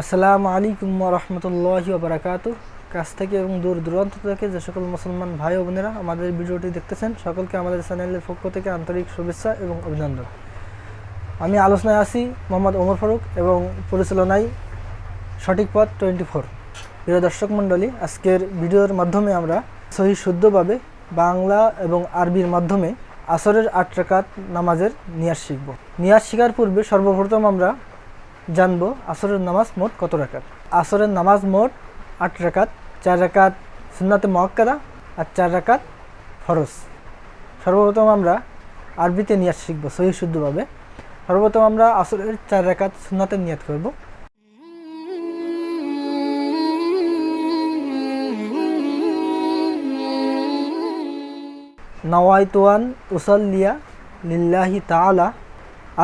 আসসালামু আলাইকুম রহমতুল্লাহ বারাকাত কাছ থেকে এবং দূর দূরান্ত থেকে যে সকল মুসলমান ভাই ও বোনেরা আমাদের ভিডিওটি দেখতেছেন, সকলকে আমাদের চ্যানেলের পক্ষ থেকে আন্তরিক শুভেচ্ছা এবং অভিনন্দন। আমি আলোচনায় আছি মোহাম্মদ ওমর ফারুক এবং পরিচালনায় সঠিক পথ টোয়েন্টি ফোর। প্রিয় দর্শক মণ্ডলী, আজকের ভিডিওর মাধ্যমে আমরা সহি শুদ্ধভাবে বাংলা এবং আরবির মাধ্যমে আসরের আট রাকাত নামাজের নিয়াজ শিখব। নিয়াজ শেখার পূর্বে সর্বপ্রথম আমরা জানব, আসরের নামাজ মোট কত রাকাত? আসরের নামাজ মোট আট রাকাত, চার রাকাত সুন্নাতে মক্কাদা আর চার রাকাত ফরজ। সর্বপ্রথম আমরা আরবিতে নিয়াজ শিখব, সহি শুদ্ধভাবে। সর্বপ্রথম আমরা আসরের চার রাকাত সুন্নাতে নিয়াত করব। নওয়াইতুয়ান উসল্লিয়া লিল্লাহি তাআলা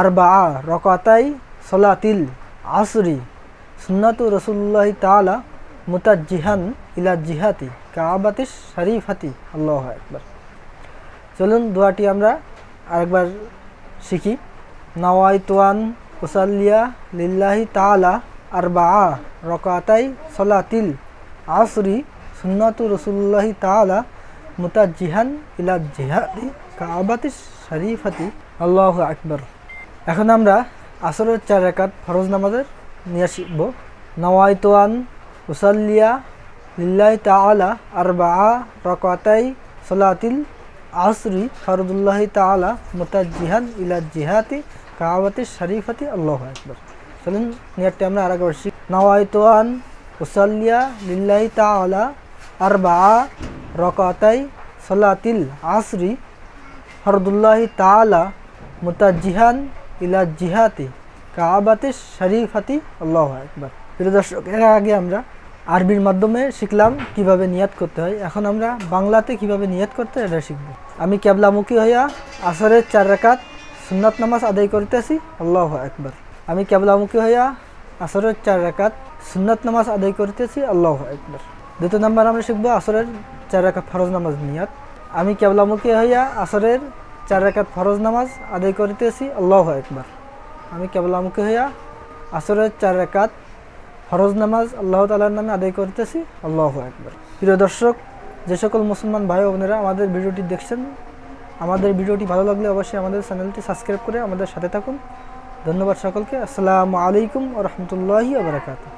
আরবা রকাতাই সলাতিল। আসরি, সুন্নাতু রসুল্লাহি তাআলা মুতাজ্জিহান ইলা জিহাতি কাবাতিস শরীফাতি। আল্লাহ একবার চলুন দোয়াটি আমরা আরেকবার শিখি। নওয়াইতুয়ান উসাল্লিয়া লিল্লাহি তাআলা আরবা রকাতাই সলাতিল আসরি, সুন্নাতু রসুল্লাহি তাআলা মুতাজ্জিহান ইলা জিহাদি কাবাতি শরীফাতি। আল্লাহ আকবর। এখন আমরা আসরের চার রাকাত ফরজ নামাজের নিয়ে শিখব। নওয়াইতোয়ান উসাল্লিয়া লিল্লাহ তাআলা আরবা রকাতাই সলাতিল আসরি ফরদুল্লাহ তাআলা মুতাজ্জিহান ইলা জিহাতি কাবাতি শরীফাতি। আল্লাহ আকবর। চলুন নিয়ারটি আমরা আর একবার শিখ। নওয়াইতোয়ান উসাল্লিয়া লিল্লাহ তাআলা আরবা রকাতাই সলাতিল আসরি ফরদুল্লাহ তাআলা মুতাজিহান ইলা জিহাতি, কাবাতে শরীফাতি, আল্লাহ একবার প্রিয় দর্শক, এর আগে আমরা আরবির মাধ্যমে শিখলাম কীভাবে নিয়াত করতে হয়। এখন আমরা বাংলাতে কীভাবে নিয়াত করতে এটা শিখব। আমি ক্যাবলামুখী হইয়া আসরের চার রাকাত সুন্নাত নামাজ আদায় করতেছি, আল্লাহ একবার আমি ক্যাবলামুখী হইয়া আসরের চার রাকাত সুন্নাত নামাজ আদায় করতেছি, আল্লাহ একবার দ্বিতীয় নাম্বার আমরা শিখব আসরের চার রাকাত ফরজ নামাজ নিয়াত। আমি কেবলামুখী হইয়া আসরের চার রাকাত ফরজ নামাজ আদায় করিতেছি। আল্লাহ একবার আমি কেবলামুখী হইয়া আসরের চার রাকাত ফরজ নামাজ আল্লাহ তালার নামে আদায় করিতেছি। আল্লাহ একবার প্রিয় দর্শক, যে সকল মুসলমান ভাই বোনেরা আমাদের ভিডিওটি দেখছেন, আমাদের ভিডিওটি ভালো লাগলে অবশ্যই আমাদের চ্যানেলটি সাবস্ক্রাইব করে আমাদের সাথে থাকুন। ধন্যবাদ সকলকে। আসসালামু আলাইকুম রহমতুল্লাহি আবরাকাতু